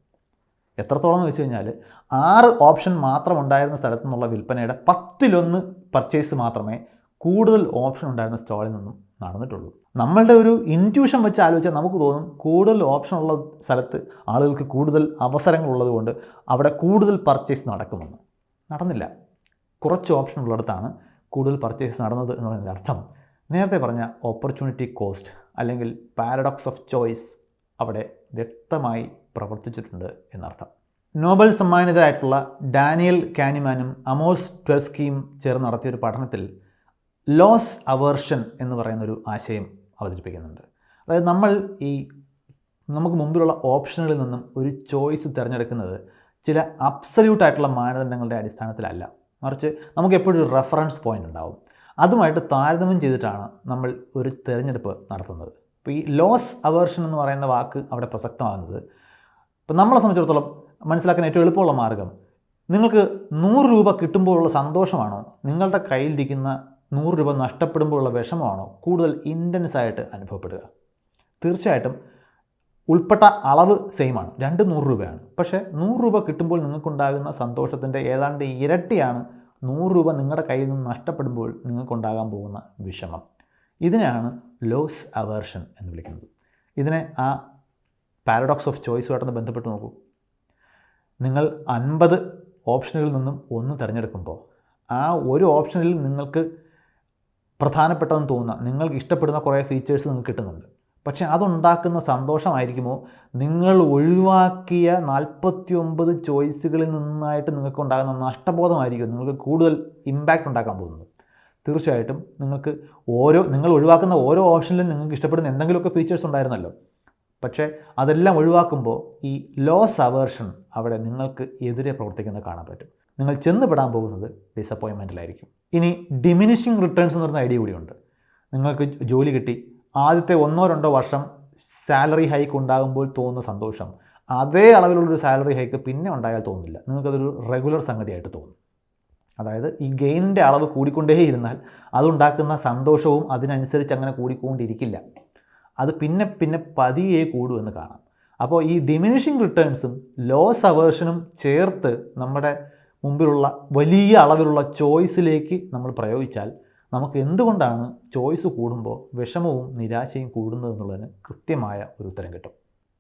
എത്രത്തോളം എന്ന് വെച്ച് കഴിഞ്ഞാൽ ആറ് ഓപ്ഷൻ മാത്രം ഉണ്ടായിരുന്ന സ്ഥലത്തു നിന്നുള്ള വിൽപ്പനയുടെ പത്തിലൊന്ന് പർച്ചേസ് മാത്രമേ കൂടുതൽ ഓപ്ഷൻ ഉണ്ടായിരുന്ന സ്റ്റാളിൽ നിന്നും നടന്നിട്ടുള്ളൂ. നമ്മളുടെ ഒരു ഇന്റ്യൂഷൻ വെച്ച് ആലോചിച്ചാൽ നമുക്ക് തോന്നും കൂടുതൽ ഓപ്ഷൻ ഉള്ള സ്ഥലത്ത് ആളുകൾക്ക് കൂടുതൽ അവസരങ്ങൾ ഉള്ളതുകൊണ്ട് അവിടെ കൂടുതൽ പർച്ചേസ് നടക്കുമെന്ന്. നടന്നില്ല. കുറച്ച് ഓപ്ഷൻ ഉള്ളിടത്താണ് കൂടുതൽ പർച്ചേസ് നടന്നത് എന്ന് പറയുന്നതിന്റെ അർത്ഥം. നേരത്തെ പറഞ്ഞ ഓപ്പർച്യൂണിറ്റി കോസ്റ്റ് അല്ലെങ്കിൽ പാരഡോക്സ് ഓഫ് ചോയ്സ് അവിടെ വ്യക്തമായി പ്രവർത്തിച്ചിട്ടുണ്ട് എന്നർത്ഥം. നോബൽ സമ്മാനിതരായിട്ടുള്ള ഡാനിയൽ കാനിമാനും അമോസ് ട്വെർസ്കിയും ചേർന്ന് നടത്തിയൊരു പഠനത്തിൽ ലോസ് അവേർഷൻ എന്ന് പറയുന്നൊരു ആശയം അവതരിപ്പിക്കുന്നുണ്ട്. അതായത് നമ്മൾ ഈ നമുക്ക് മുമ്പിലുള്ള ഓപ്ഷനുകളിൽ നിന്നും ഒരു ചോയ്സ് തിരഞ്ഞെടുക്കുന്നത് ചില അബ്സല്യൂട്ട് ആയിട്ടുള്ള മാനദണ്ഡങ്ങളുടെ അടിസ്ഥാനത്തിലല്ല. മറിച്ച് നമുക്ക് എപ്പോഴും ഒരു റെഫറൻസ് പോയിന്റ് ഉണ്ടാവും. അതുമായിട്ട് താരതമ്യം ചെയ്തിട്ടാണ് നമ്മൾ ഒരു തിരഞ്ഞെടുപ്പ് നടത്തുന്നത്. അപ്പോൾ ഈ ലോസ് അവേർഷൻ എന്ന് പറയുന്ന വാക്ക് അവിടെ പ്രസക്തമാകുന്നത് ഇപ്പം നമ്മളെ സംബന്ധിച്ചിടത്തോളം മനസ്സിലാക്കാൻ ഏറ്റവും എളുപ്പമുള്ള മാർഗം നിങ്ങൾക്ക് നൂറ് രൂപ കിട്ടുമ്പോഴുള്ള സന്തോഷമാണോ? നിങ്ങളുടെ കയ്യിലിരിക്കുന്ന നൂറ് രൂപ നഷ്ടപ്പെടുമ്പോഴുള്ള വിഷമമാണോ? കൂടുതൽ ഇന്റൻസ് ആയിട്ട് അനുഭവപ്പെടുക. തീർച്ചയായിട്ടും ഉൾപ്പെട്ട അളവ് സെയിമാണ് രണ്ട് നൂറ് രൂപയാണ്. പക്ഷേ നൂറ് രൂപ കിട്ടുമ്പോൾ നിങ്ങൾക്കുണ്ടാകുന്ന സന്തോഷത്തിന്റെ ഏതാണ്ട് ഇരട്ടിയാണ് നൂറ് രൂപ നിങ്ങളുടെ കയ്യിൽ നിന്ന് നഷ്ടപ്പെടുമ്പോൾ നിങ്ങൾക്കുണ്ടാകാൻ പോകുന്ന വിഷമം. ഇതിനെയാണ് ലോസ് അവേർഷൻ എന്ന് വിളിക്കുന്നത്. ഇതിനെ ആ പാരഡോക്സ് ഓഫ് ചോയ്സുമായിട്ടൊന്ന് ബന്ധപ്പെട്ട് നോക്കൂ. നിങ്ങൾ അൻപത് ഓപ്ഷനുകളിൽ നിന്നും ഒന്ന് തിരഞ്ഞെടുക്കുമ്പോൾ ആ ഒരു ഓപ്ഷനിൽ നിങ്ങൾക്ക് പ്രധാനപ്പെട്ടതെന്ന് തോന്നുന്ന നിങ്ങൾക്ക് ഇഷ്ടപ്പെടുന്ന കുറേ ഫീച്ചേഴ്സ് നിങ്ങൾക്ക് കിട്ടുന്നുണ്ട്. പക്ഷേ അതുണ്ടാക്കുന്ന സന്തോഷമായിരിക്കുമോ? നിങ്ങൾ ഒഴിവാക്കിയ നാൽപ്പത്തി ഒമ്പത് ചോയ്സുകളിൽ നിന്നായിട്ട് നിങ്ങൾക്ക് ഉണ്ടാകുന്ന നഷ്ടബോധമായിരിക്കും നിങ്ങൾക്ക് കൂടുതൽ ഇമ്പാക്റ്റ് ഉണ്ടാക്കാൻ പോകുന്നത്. തീർച്ചയായിട്ടും നിങ്ങൾക്ക് ഓരോ നിങ്ങൾ ഒഴിവാക്കുന്ന ഓരോ ഓപ്ഷനിലും നിങ്ങൾക്ക് ഇഷ്ടപ്പെടുന്ന എന്തെങ്കിലുമൊക്കെ ഫീച്ചേഴ്സ് ഉണ്ടായിരുന്നല്ലോ. പക്ഷേ അതെല്ലാം ഒഴിവാക്കുമ്പോൾ ഈ ലോസ് അവേർഷൻ അവിടെ നിങ്ങൾക്ക് എതിരെ പ്രവർത്തിക്കുന്നത് കാണാൻ പറ്റും. നിങ്ങൾ ചെന്നുപെടാൻ പോകുന്നത് ഡിസപ്പോയിൻമെന്റിലായിരിക്കും ഇനി ഡിമിനിഷിങ് റിട്ടേൺസ് എന്ന് പറയുന്ന ഐഡിയ കൂടിയുണ്ട്. നിങ്ങൾക്ക് ജോലി കിട്ടി. ആദ്യത്തെ ഒന്നോ രണ്ടോ വർഷം സാലറി ഹൈക്ക് ഉണ്ടാകുമ്പോൾ തോന്നുന്ന സന്തോഷം. അതേ അളവിലുള്ളൊരു സാലറി ഹൈക്ക് പിന്നെ ഉണ്ടായാൽ തോന്നുന്നില്ല. നിങ്ങൾക്കതൊരു റെഗുലർ സംഗതിയായിട്ട് തോന്നും. അതായത് ഈ ഗെയിനിന്റെ അളവ് കൂടിക്കൊണ്ടേയിരുന്നാൽ അതുണ്ടാക്കുന്ന സന്തോഷവും അതിനനുസരിച്ച് അങ്ങനെ കൂടിക്കൊണ്ടിരിക്കില്ല. അത് പിന്നെ പിന്നെ പതിയെ കൂടുമെന്ന് കാണാം. അപ്പോൾ ഈ ഡിമിനിഷിങ് റിട്ടേൺസും ലോസ് അവേർഷനും ചേർത്ത് നമ്മുടെ മുമ്പിലുള്ള വലിയ അളവിലുള്ള ചോയ്സിലേക്ക് നമ്മൾ പ്രയോഗിച്ചാൽ നമുക്ക് എന്തുകൊണ്ടാണ് ചോയ്സ് കൂടുമ്പോൾ വിഷമവും നിരാശയും കൂടുന്നത് എന്നുള്ളതിന് കൃത്യമായ ഒരു ഉത്തരം കിട്ടും.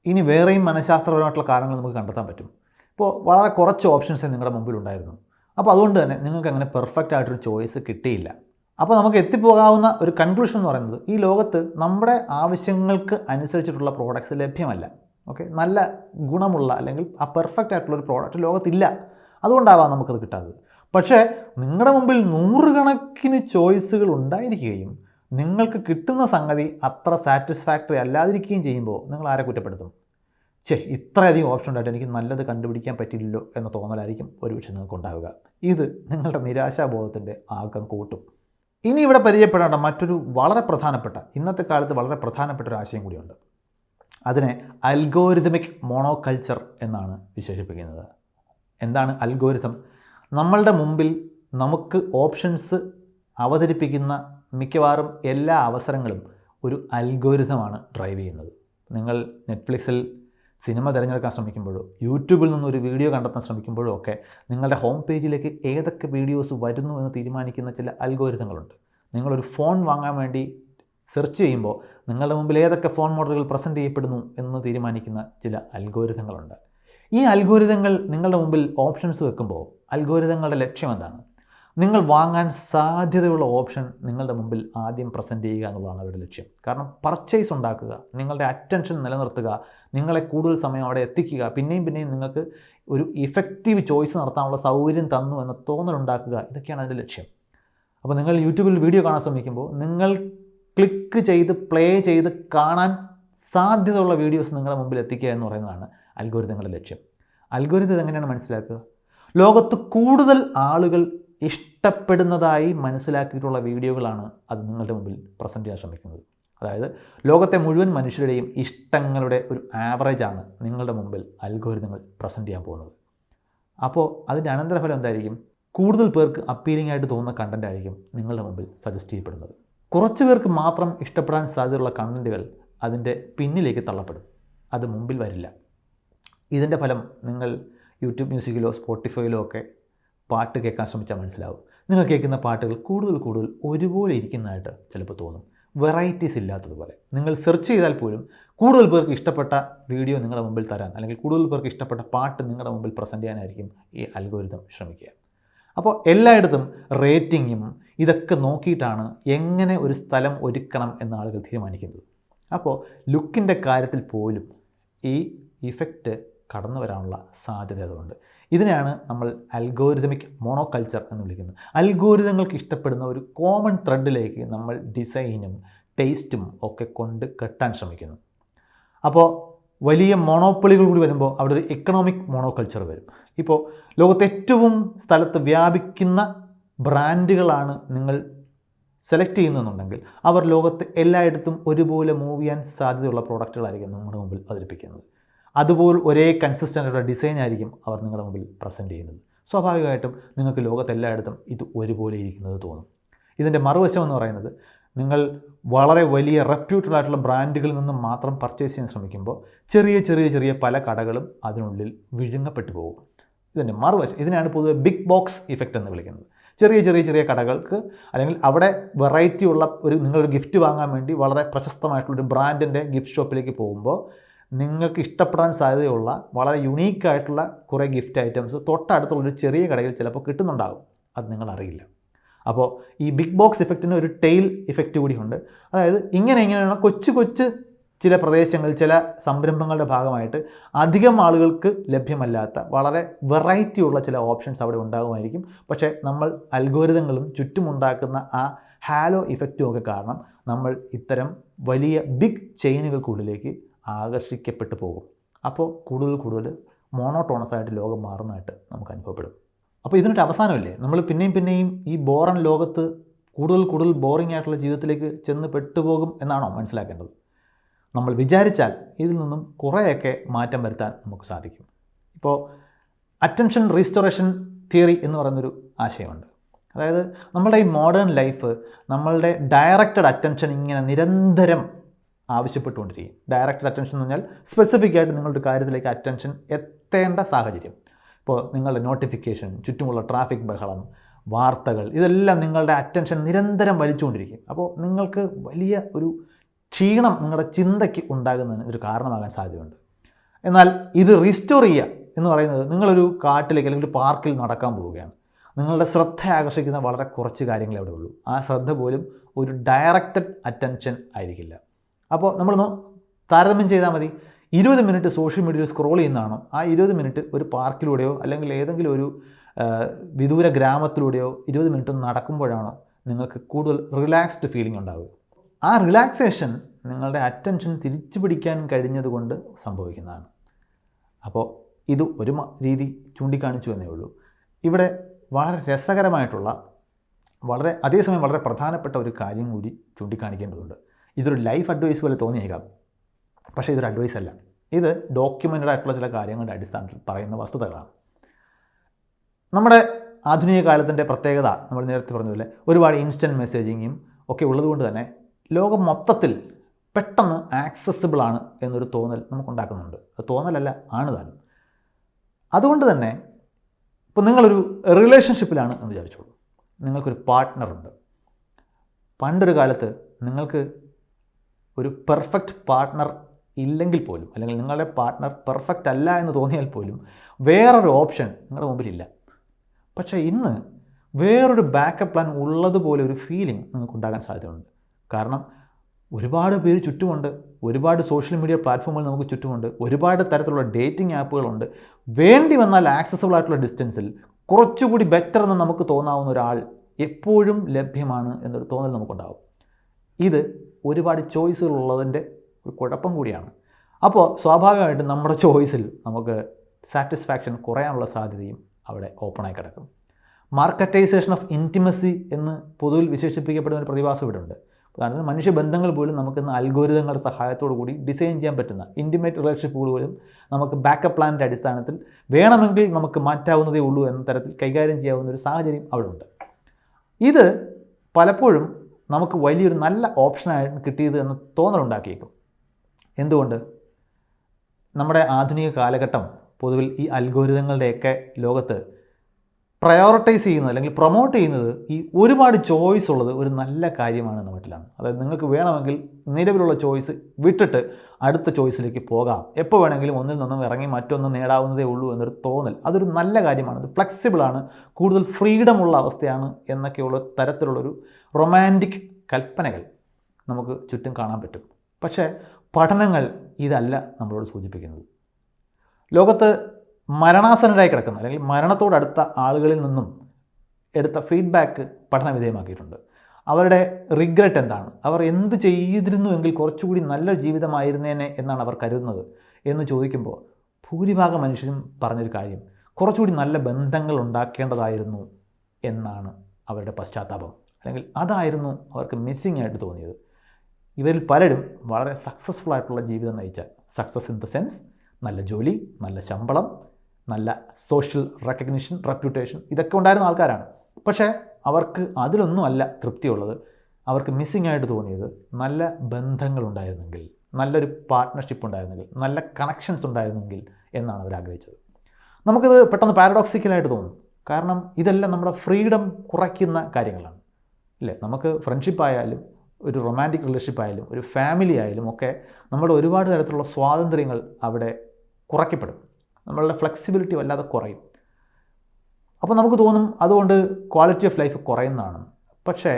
ഇനി വേറെയും മനഃശാസ്ത്രപരമായിട്ടുള്ള കാരണങ്ങൾ നമുക്ക് കണ്ടെത്താൻ പറ്റും. ഇപ്പോൾ വളരെ കുറച്ച് ഓപ്ഷൻസേ നിങ്ങളുടെ മുമ്പിലുണ്ടായിരുന്നു. അപ്പോൾ അതുകൊണ്ട് തന്നെ നിങ്ങൾക്ക് അങ്ങനെ പെർഫെക്റ്റ് ആയിട്ടൊരു ചോയ്സ് കിട്ടിയില്ല. അപ്പോൾ നമുക്ക് എത്തിപ്പോകാവുന്ന ഒരു കൺക്ലൂഷൻ എന്ന് പറയുന്നത് ഈ ലോകത്ത് നമ്മുടെ ആവശ്യങ്ങൾക്ക് അനുസരിച്ചിട്ടുള്ള പ്രോഡക്റ്റ്സ് ലഭ്യമല്ല. ഓക്കെ നല്ല ഗുണമുള്ള അല്ലെങ്കിൽ ആ പെർഫെക്റ്റ് ആയിട്ടുള്ള ഒരു പ്രോഡക്റ്റ് ലോകത്തില്ല. അതുകൊണ്ടാവാം നമുക്കത് കിട്ടാത്തത്. പക്ഷേ നിങ്ങളുടെ മുമ്പിൽ നൂറുകണക്കിന് ചോയ്സുകൾ ഉണ്ടായിരിക്കുകയും നിങ്ങൾക്ക് കിട്ടുന്ന സംഗതി അത്ര സാറ്റിസ്ഫാക്ടറി അല്ലാതിരിക്കുകയും ചെയ്യുമ്പോൾ നിങ്ങൾ ആരെ കുറ്റപ്പെടുത്തും? ചേ ഇത്രയധികം ഓപ്ഷൻ ഉണ്ടായിട്ട് എനിക്ക് നല്ലത് കണ്ടുപിടിക്കാൻ പറ്റില്ലല്ലോ എന്ന തോന്നലായിരിക്കും ഒരുപക്ഷെ നിങ്ങൾക്ക് ഉണ്ടാവുക ഇത് നിങ്ങളുടെ നിരാശാബോധത്തിന്റെ ആക്കം കൂട്ടും. ഇനി ഇവിടെ പരിചയപ്പെടേണ്ട മറ്റൊരു വളരെ പ്രധാനപ്പെട്ട ഇന്നത്തെ കാലത്ത് വളരെ പ്രധാനപ്പെട്ട ഒരു ആശയം കൂടിയുണ്ട്. അതിനെ അൽഗോരിതമിക് മോണോകൾച്ചർ എന്നാണ് വിശേഷിപ്പിക്കുന്നത്. എന്താണ് അൽഗോരിതം? നമ്മളുടെ മുമ്പിൽ നമുക്ക് ഓപ്ഷൻസ് അവതരിപ്പിക്കുന്ന മിക്കവാറും എല്ലാ അവസരങ്ങളും ഒരു അൽഗോരിതമാണ് ഡ്രൈവ് ചെയ്യുന്നത്. നിങ്ങൾ നെറ്റ്ഫ്ലിക്സിൽ സിനിമ തിരഞ്ഞെടുക്കാൻ ശ്രമിക്കുമ്പോഴോ യൂട്യൂബിൽ നിന്നൊരു വീഡിയോ കണ്ടെത്താൻ ശ്രമിക്കുമ്പോഴോ ഒക്കെ നിങ്ങളുടെ ഹോം പേജിലേക്ക് ഏതൊക്കെ വീഡിയോസ് വരുന്നു എന്ന് തീരുമാനിക്കുന്ന ചില അൽഗോരിതങ്ങളുണ്ട് നിങ്ങളൊരു ഫോൺ വാങ്ങാൻ വേണ്ടി സെർച്ച് ചെയ്യുമ്പോൾ നിങ്ങളുടെ മുമ്പിൽ ഏതൊക്കെ ഫോൺ മോഡലുകൾ പ്രസന്റ് ചെയ്യപ്പെടുന്നു എന്ന് തീരുമാനിക്കുന്ന ചില അൽഗോരിതങ്ങളുണ്ട് ഈ അൽഗോരിതങ്ങൾ നിങ്ങളുടെ മുമ്പിൽ ഓപ്ഷൻസ് വെക്കുമ്പോൾ അൽഗോരിതങ്ങളുടെ ലക്ഷ്യം എന്താണ്? നിങ്ങൾ വാങ്ങാൻ സാധ്യതയുള്ള ഓപ്ഷൻ നിങ്ങളുടെ മുമ്പിൽ ആദ്യം പ്രസന്റ് ചെയ്യുക എന്നുള്ളതാണ് അവരുടെ ലക്ഷ്യം. കാരണം പർച്ചേസ് ഉണ്ടാക്കുക നിങ്ങളുടെ അറ്റൻഷൻ നിലനിർത്തുക നിങ്ങളെ കൂടുതൽ സമയം അവിടെ എത്തിക്കുക പിന്നെയും പിന്നെയും നിങ്ങൾക്ക് ഒരു ഇഫക്റ്റീവ് ചോയ്സ് നടത്താനുള്ള സൗകര്യം തന്നു എന്ന തോന്നലുണ്ടാക്കുക ഇതൊക്കെയാണ് അതിന്റെ ലക്ഷ്യം. അപ്പോൾ നിങ്ങൾ യൂട്യൂബിൽ വീഡിയോ കാണാൻ ശ്രമിക്കുമ്പോൾ നിങ്ങൾ ക്ലിക്ക് ചെയ്ത് പ്ലേ ചെയ്ത് കാണാൻ സാധ്യതയുള്ള വീഡിയോസ് നിങ്ങളുടെ മുമ്പിൽ എത്തിക്കുക എന്ന് പറയുന്നതാണ് അൽഗോരിതങ്ങളുടെ ലക്ഷ്യം. അൽഗോരിതം എങ്ങനെയാണ് മനസ്സിലാക്കുക? ലോകത്ത് കൂടുതൽ ആളുകൾ ഇഷ്ടപ്പെടുന്നതായി മനസ്സിലാക്കിയിട്ടുള്ള വീഡിയോകളാണ് അത് നിങ്ങളുടെ മുമ്പിൽ പ്രസന്റ് ചെയ്യാൻ ശ്രമിക്കുന്നത്. അതായത് ലോകത്തെ മുഴുവൻ മനുഷ്യരുടെയും ഇഷ്ടങ്ങളുടെ ഒരു ആവറേജാണ് നിങ്ങളുടെ മുമ്പിൽ അൽഗോരിതങ്ങൾ പ്രസന്റ് ചെയ്യാൻ പോകുന്നത്. അപ്പോൾ അതിന്റെ അനന്തരഫലം എന്തായിരിക്കും? കൂടുതൽ പേർക്ക് അപ്പീലിംഗ് ആയിട്ട് തോന്നുന്ന കണ്ടന്റ് ആയിരിക്കും നിങ്ങളുടെ മുമ്പിൽ സജസ്റ്റ് ചെയ്യപ്പെടുന്നത്. കുറച്ച് പേർക്ക് മാത്രം ഇഷ്ടപ്പെടാൻ സാധ്യതയുള്ള കണ്ടന്റുകൾ അതിന്റെ പിന്നിലേക്ക് തള്ളപ്പെടും. അത് മുമ്പിൽ വരില്ല. ഇതിന്റെ ഫലം നിങ്ങൾ യൂട്യൂബ് മ്യൂസിക്കിലോ സ്പോട്ടിഫൈയിലോ ഒക്കെ പാട്ട് കേൾക്കാൻ ശ്രമിച്ചാൽ മനസ്സിലാവും. നിങ്ങൾ കേൾക്കുന്ന പാട്ടുകൾ കൂടുതൽ കൂടുതൽ ഒരുപോലെ ഇരിക്കുന്നതായിട്ട് ചിലപ്പോൾ തോന്നും. വെറൈറ്റീസ് ഇല്ലാത്തതുപോലെ നിങ്ങൾ സെർച്ച് ചെയ്താൽ പോലും കൂടുതൽ പേർക്ക് ഇഷ്ടപ്പെട്ട വീഡിയോ നിങ്ങളുടെ മുമ്പിൽ തരാൻ അല്ലെങ്കിൽ കൂടുതൽ പേർക്ക് ഇഷ്ടപ്പെട്ട പാട്ട് നിങ്ങളുടെ മുമ്പിൽ പ്രസന്റ് ചെയ്യാനായിരിക്കും ഈ അൽഗോരിതം ശ്രമിക്കുക. അപ്പോൾ എല്ലായിടത്തും റേറ്റിങ്ങും ഇതൊക്കെ നോക്കിയിട്ടാണ് എങ്ങനെ ഒരു സ്ഥലം ഒരുക്കണം എന്ന് ആളുകൾ തീരുമാനിക്കുന്നത്. അപ്പോൾ ലുക്കിന്റെ കാര്യത്തിൽ പോലും ഈ ഇഫക്റ്റ് കടന്നു വരാനുള്ള സാധ്യത അതുകൊണ്ട് ഇതിനെയാണ് നമ്മൾ അൽഗോരിതമിക് മോണോകൾച്ചർ എന്ന് വിളിക്കുന്നത്. അൽഗോരിതങ്ങൾക്ക് ഇഷ്ടപ്പെടുന്ന ഒരു കോമൺ ത്രെഡിലേക്ക് നമ്മൾ ഡിസൈനും ടേസ്റ്റും ഒക്കെ കൊണ്ട് കെട്ടാൻ ശ്രമിക്കുന്നു. അപ്പോൾ വലിയ മോണോപ്പൊളികൾ കൂടി വരുമ്പോൾ അവിടെ ഒരു എക്കണോമിക് മോണോകൾച്ചർ വരും. ഇപ്പോൾ ലോകത്തെ ഏറ്റവും സ്ഥലത്ത് വ്യാപിക്കുന്ന ബ്രാൻഡുകളാണ് നിങ്ങൾ സെലക്ട് ചെയ്യുന്നുണ്ടെങ്കിൽ അവർ ലോകത്ത് എല്ലായിടത്തും ഒരുപോലെ മൂവ് ചെയ്യാൻ സാധ്യതയുള്ള പ്രോഡക്റ്റുകളായിരിക്കും നമ്മുടെ മുമ്പിൽ അവതരിപ്പിക്കുന്നത്. അതുപോലെ ഒരേ കൺസിസ്റ്റന്റ് ആയിട്ടുള്ള ഡിസൈൻ ആയിരിക്കും അവർ നിങ്ങളുടെ മുമ്പിൽ പ്രസന്റ് ചെയ്യുന്നത്. സ്വാഭാവികമായിട്ടും നിങ്ങൾക്ക് ലോകത്തെല്ലായിടത്തും ഇത് ഒരുപോലെ ഇരിക്കുന്നത് തോന്നും. ഇതിന്റെ മറുവശം എന്ന് പറയുന്നത് നിങ്ങൾ വളരെ വലിയ റെപ്യൂട്ടഡ് ആയിട്ടുള്ള ബ്രാൻഡുകളിൽ നിന്നും മാത്രം പർച്ചേസ് ചെയ്യാൻ ശ്രമിക്കുമ്പോൾ ചെറിയ ചെറിയ ചെറിയ പല കടകളും അതിനുള്ളിൽ വിഴുങ്ങപ്പെട്ടു പോകും. ഇതിന്റെ മറുവശം ഇതിനാണ് പൊതുവെ ബിഗ് ബോക്സ് ഇഫക്റ്റ് എന്ന് വിളിക്കുന്നത്. ചെറിയ ചെറിയ ചെറിയ കടകൾക്ക് അല്ലെങ്കിൽ അവിടെ വെറൈറ്റി ഉള്ള ഒരു നിങ്ങളൊരു ഗിഫ്റ്റ് വാങ്ങാൻ വേണ്ടി വളരെ പ്രശസ്തമായിട്ടുള്ളൊരു ബ്രാൻഡിന്റെ ഗിഫ്റ്റ് ഷോപ്പിലേക്ക് പോകുമ്പോൾ നിങ്ങൾക്ക് ഇഷ്ടപ്പെടാൻ സാധ്യതയുള്ള വളരെ യുണീക്കായിട്ടുള്ള കുറേ ഗിഫ്റ്റ് ഐറ്റംസ് തൊട്ടടുത്തുള്ളൊരു ചെറിയ കടയിൽ ചിലപ്പോൾ കിട്ടുന്നുണ്ടാകും. അത് നിങ്ങളറിയില്ല അപ്പോൾ ഈ ബിഗ് ബോക്സ് ഇഫക്റ്റിന് ഒരു ടെയിൽ ഇഫക്റ്റ് കൂടി ഉണ്ട്. അതായത് ഇങ്ങനെ ഇങ്ങനെയാണ് കൊച്ചു കൊച്ചു ചില പ്രദേശങ്ങളിൽ ചില സംരംഭങ്ങളുടെ ഭാഗമായിട്ട് അധികം ആളുകൾക്ക് ലഭ്യമല്ലാത്ത വളരെ വെറൈറ്റി ഉള്ള ചില ഓപ്ഷൻസ് അവിടെ ഉണ്ടാകുമായിരിക്കും. പക്ഷേ നമ്മൾ അൽഗോരിതങ്ങളും ചുറ്റുമുണ്ടാക്കുന്ന ആ ഹാലോ ഇഫക്റ്റും ഒക്കെ കാരണം നമ്മൾ ഇത്തരം വലിയ ബിഗ് ചെയിനുകൾക്കുള്ളിലേക്ക് ആകർഷിക്കപ്പെട്ടു പോകും. അപ്പോൾ കൂടുതൽ കൂടുതൽ മോണോട്ടോണസ് ആയിട്ട് ലോകം മാറുന്നതായിട്ട് നമുക്ക് അനുഭവപ്പെടും. അപ്പോൾ ഇതിനൊരു അവസാനമില്ലേ? നമ്മൾ പിന്നെയും പിന്നെയും ഈ ബോറൻ ലോകത്ത് കൂടുതൽ കൂടുതൽ ബോറിംഗ് ആയിട്ടുള്ള ജീവിതത്തിലേക്ക് ചെന്ന് പെട്ടുപോകും എന്നാണോ മനസ്സിലാക്കേണ്ടത്? നമ്മൾ വിചാരിച്ചാൽ ഇതിൽ നിന്നും കുറേയൊക്കെ മാറ്റം വരുത്താൻ നമുക്ക് സാധിക്കും. ഇപ്പോൾ അറ്റൻഷൻ റീസ്റ്റോറേഷൻ തിയറി എന്ന് പറയുന്നൊരു ആശയമുണ്ട്. അതായത് നമ്മളുടെ ഈ മോഡേൺ ലൈഫ് നമ്മളുടെ ഡയറക്റ്റഡ് അറ്റൻഷൻ ഇങ്ങനെ നിരന്തരം ആവശ്യപ്പെട്ടുകൊണ്ടിരിക്കും. ഡയറക്റ്റ് അറ്റൻഷൻ എന്ന് പറഞ്ഞാൽ സ്പെസിഫിക് ആയിട്ട് നിങ്ങളുടെ കാര്യത്തിലേക്ക് അറ്റൻഷൻ എത്തേണ്ട സാഹചര്യം. ഇപ്പോൾ നിങ്ങളുടെ നോട്ടിഫിക്കേഷൻ ചുറ്റുമുള്ള ട്രാഫിക് ബഹളം വാർത്തകൾ ഇതെല്ലാം നിങ്ങളുടെ അറ്റൻഷൻ നിരന്തരം വലിച്ചുകൊണ്ടിരിക്കും. അപ്പോൾ നിങ്ങൾക്ക് വലിയ ഒരു ക്ഷീണം നിങ്ങളുടെ ചിന്തയ്ക്ക് ഉണ്ടാകുന്നതിന് ഒരു കാരണമാകാൻ സാധ്യതയുണ്ട്. എന്നാൽ ഇത് റീസ്റ്റോർ ചെയ്യുക എന്ന് പറയുന്നത് നിങ്ങളൊരു കാട്ടിലേക്ക് അല്ലെങ്കിൽ പാർക്കിൽ നടക്കാൻ പോവുകയാണ്. നിങ്ങളുടെ ശ്രദ്ധ ആകർഷിക്കുന്ന വളരെ കുറച്ച് കാര്യങ്ങളെ അവിടെ ഉള്ളൂ. ആ ശ്രദ്ധ പോലും ഒരു ഡയറക്റ്റഡ് അറ്റൻഷൻ ആയിരിക്കില്ല. അപ്പോൾ നമ്മൾ താരതമ്യം ചെയ്താൽ മതി. ഇരുപത് മിനിറ്റ് സോഷ്യൽ മീഡിയയിൽ സ്ക്രോൾ ചെയ്യുന്നതാണോ? ആ ഇരുപത് മിനിറ്റ് ഒരു പാർക്കിലൂടെയോ അല്ലെങ്കിൽ ഏതെങ്കിലും ഒരു വിദൂര ഗ്രാമത്തിലൂടെയോ ഇരുപത് മിനിറ്റ് നടക്കുമ്പോഴാണോ നിങ്ങൾക്ക് കൂടുതൽ റിലാക്സ്ഡ് ഫീലിംഗ് ഉണ്ടാവുക. ആ റിലാക്സേഷൻ നിങ്ങളുടെ അറ്റൻഷൻ തിരിച്ചു പിടിക്കാൻ കഴിഞ്ഞതുകൊണ്ട് സംഭവിക്കുന്നതാണ്. അപ്പോൾ ഇത് ഒരു രീതി ചൂണ്ടിക്കാണിച്ചു എന്നേ ഉള്ളൂ. ഇവിടെ വളരെ രസകരമായിട്ടുള്ള വളരെ അതേസമയം വളരെ പ്രധാനപ്പെട്ട ഒരു കാര്യം കൂടി ചൂണ്ടിക്കാണിക്കേണ്ടതുണ്ട്. ഇതൊരു ലൈഫ് അഡ്വൈസ് പോലെ തോന്നിയേക്കാം. പക്ഷേ ഇതൊരു അഡ്വൈസ് അല്ല. ഇത് ഡോക്യുമെന്റഡ് ആയിട്ടുള്ള ചില കാര്യങ്ങളുടെ അടിസ്ഥാനത്തിൽ പറയുന്ന വസ്തുതകളാണ്. നമ്മുടെ ആധുനിക കാലത്തിന്റെ പ്രത്യേകത നമ്മൾ നേരത്തെ പറഞ്ഞതുപോലെ പോലെ ഒരുപാട് ഇൻസ്റ്റന്റ് മെസ്സേജിങ്ങും ഒക്കെ ഉള്ളതുകൊണ്ട് തന്നെ ലോകം മൊത്തത്തിൽ പെട്ടെന്ന് ആക്സസിബിൾ ആണ് എന്നൊരു തോന്നൽ നമുക്കുണ്ടാക്കുന്നുണ്ട്. അത് തോന്നലല്ല ആണ് താനും. അതുകൊണ്ട് തന്നെ ഇപ്പോൾ നിങ്ങളൊരു റിലേഷൻഷിപ്പിലാണ് എന്ന് വിചാരിച്ചോളൂ. നിങ്ങൾക്കൊരു പാർട്ട്ണറുണ്ട് പണ്ടൊരു കാലത്ത് നിങ്ങൾക്ക് ഒരു പെർഫെക്റ്റ് പാർട്ട്ണർ ഇല്ലെങ്കിൽ പോലും അല്ലെങ്കിൽ നിങ്ങളുടെ പാർട്ട്ണർ പെർഫെക്റ്റ് അല്ല എന്ന് തോന്നിയാൽ പോലും വേറൊരു ഓപ്ഷൻ നിങ്ങളുടെ മുമ്പിലില്ല. പക്ഷേ ഇന്ന് വേറൊരു ബാക്കപ്പ് പ്ലാൻ ഉള്ളതുപോലെ ഒരു ഫീലിംഗ് നിങ്ങൾക്ക് ഉണ്ടാകാൻ സാധ്യതയുണ്ട്. കാരണം ഒരുപാട് പേര് ചുറ്റുമുണ്ട് ഒരുപാട് സോഷ്യൽ മീഡിയ പ്ലാറ്റ്ഫോമുകൾ നമുക്ക് ചുറ്റുമുണ്ട് ഒരുപാട് തരത്തിലുള്ള ഡേറ്റിംഗ് ആപ്പുകളുണ്ട് വേണ്ടി വന്നാൽ ആക്സസിബിൾ ആയിട്ടുള്ള ഡിസ്റ്റൻസിൽ കുറച്ചുകൂടി ബെറ്റർ എന്ന് നമുക്ക് തോന്നാവുന്ന ഒരാൾ എപ്പോഴും ലഭ്യമാണ് എന്നൊരു തോന്നൽ നമുക്കുണ്ടാവും. ഇത് ഒരുപാട് ചോയ്സുകൾ ഉള്ളതിന്റെ ഒരു കുഴപ്പം കൂടിയാണ്. അപ്പോൾ സ്വാഭാവികമായിട്ടും നമ്മുടെ ചോയ്സിൽ നമുക്ക് സാറ്റിസ്ഫാക്ഷൻ കുറയാനുള്ള സാധ്യതയും അവിടെ ഓപ്പണായി കിടക്കും. മാർക്കറ്റൈസേഷൻ ഓഫ് ഇന്റിമസി എന്ന് പൊതുവിൽ വിശേഷിപ്പിക്കപ്പെടുന്ന ഒരു പ്രതിഭാസം ഇവിടെ ഉണ്ട് ഉദാഹരണത്തിന് മനുഷ്യബന്ധങ്ങൾ പോലും നമുക്ക് ഇന്ന് അൽഗോരിതങ്ങളുടെ സഹായത്തോടു കൂടി ഡിസൈൻ ചെയ്യാൻ പറ്റുന്ന ഇന്റിമേറ്റ് റിലേഷൻഷിപ്പുകൾ പോലും നമുക്ക് ബാക്കപ്പ് പ്ലാനിന്റെ അടിസ്ഥാനത്തിൽ വേണമെങ്കിൽ നമുക്ക് മാറ്റാവുന്നതേ ഉള്ളൂ എന്ന തരത്തിൽ കൈകാര്യം ചെയ്യാവുന്ന ഒരു സാഹചര്യം അവിടെ ഉണ്ട് ഇത് പലപ്പോഴും നമുക്ക് വലിയൊരു നല്ല ഓപ്ഷനായിട്ട് കിട്ടിയത് എന്ന് തോന്നലുണ്ടാക്കിയേക്കും. എന്തുകൊണ്ട്? നമ്മുടെ ആധുനിക കാലഘട്ടം പൊതുവിൽ ഈ അൽഗോരിതങ്ങളുടെയൊക്കെ ലോകത്ത് പ്രയോറിറ്റൈസ് ചെയ്യുന്നത് അല്ലെങ്കിൽ പ്രൊമോട്ട് ചെയ്യുന്നത് ഈ ഒരുപാട് ചോയ്സ് ഉള്ളത് ഒരു നല്ല കാര്യമാണ് എന്ന മട്ടിലാണ്. അതായത് നിങ്ങൾക്ക് വേണമെങ്കിൽ നിലവിലുള്ള ചോയ്സ് വിട്ടിട്ട് അടുത്ത ചോയ്സിലേക്ക് പോകാം. എപ്പോൾ വേണമെങ്കിലും ഒന്നിൽ നിന്നും ഇറങ്ങി മറ്റൊന്ന് നേടാവുന്നതേ ഉള്ളൂ എന്നൊരു തോന്നൽ. അതൊരു നല്ല കാര്യമാണ്. അത് ഫ്ലെക്സിബിളാണ് കൂടുതൽ ഫ്രീഡം ഉള്ള അവസ്ഥയാണ് എന്നൊക്കെയുള്ള തരത്തിലുള്ളൊരു റൊമാന്റിക് കൽപ്പനകൾ നമുക്ക് ചുറ്റും കാണാൻ പറ്റും. പക്ഷേ പഠനങ്ങൾ ഇതല്ല നമ്മളോട് സൂചിപ്പിക്കുന്നത്. ലോകത്ത് മരണാസന്നരായി കിടക്കുന്ന അല്ലെങ്കിൽ മരണത്തോടടുത്ത ആളുകളിൽ നിന്നും എടുത്ത ഫീഡ്ബാക്ക് പഠന വിധേയമാക്കിയിട്ടുണ്ട്. അവരുടെ റിഗ്രറ്റ് എന്താണ്? അവർ എന്ത് ചെയ്തിരുന്നുവെങ്കിൽ കുറച്ചുകൂടി നല്ല ജീവിതമായിരുന്നേനെ എന്നാണ് അവർ കരുതുന്നത് എന്ന് ചോദിക്കുമ്പോൾ ഭൂരിഭാഗം മനുഷ്യരും പറഞ്ഞൊരു കാര്യം കുറച്ചുകൂടി നല്ല ബന്ധങ്ങൾ ഉണ്ടാക്കേണ്ടതായിരുന്നു എന്നാണ് അവരുടെ പശ്ചാത്താപം. അല്ലെങ്കിൽ അതായിരുന്നു അവർക്ക് മിസ്സിങ് ആയിട്ട് തോന്നിയത്. ഇവരിൽ പലരും വളരെ സക്സസ്ഫുൾ ആയിട്ടുള്ള ജീവിതം നയിച്ച സക്സസ് ഇൻ ദ സെൻസ് നല്ല ജോലി നല്ല ശമ്പളം നല്ല സോഷ്യൽ റെക്കഗ്നിഷൻ റെപ്യൂട്ടേഷൻ ഇതൊക്കെ ഉണ്ടായിരുന്ന ആൾക്കാരാണ്. പക്ഷേ അവർക്ക് അതിലൊന്നുമല്ല തൃപ്തിയുള്ളത്. അവർക്ക് മിസ്സിംഗ് ആയിട്ട് തോന്നിയത് നല്ല ബന്ധങ്ങൾ ഉണ്ടായിരുന്നെങ്കിൽ നല്ലൊരു പാർട്ട്ണർഷിപ്പ് ഉണ്ടായിരുന്നെങ്കിൽ നല്ല കണക്ഷൻസ് ഉണ്ടായിരുന്നെങ്കിൽ എന്നാണ് അവർ ആഗ്രഹിച്ചത്. നമുക്കിത് പെട്ടെന്ന് പാരഡോക്സിക്കലായിട്ട് തോന്നും. കാരണം ഇതെല്ലാം നമ്മുടെ ഫ്രീഡം കുറയ്ക്കുന്ന കാര്യങ്ങളാണ്. ഇല്ലേ നമുക്ക് ഫ്രണ്ട്ഷിപ്പ് ആയാലും ഒരു റൊമാന്റിക് റിലേഷൻഷിപ്പ് ആയാലും ഒരു ഫാമിലി ആയാലും ഒക്കെ നമ്മുടെ ഒരുപാട് തരത്തിലുള്ള സ്വാതന്ത്ര്യങ്ങൾ അവിടെ കുറയ്ക്കപ്പെടും. നമ്മളുടെ ഫ്ലെക്സിബിലിറ്റി വല്ലാതെ കുറയും. അപ്പോൾ നമുക്ക് തോന്നും അതുകൊണ്ട് ക്വാളിറ്റി ഓഫ് ലൈഫ് കുറയുന്നതാണ്. പക്ഷേ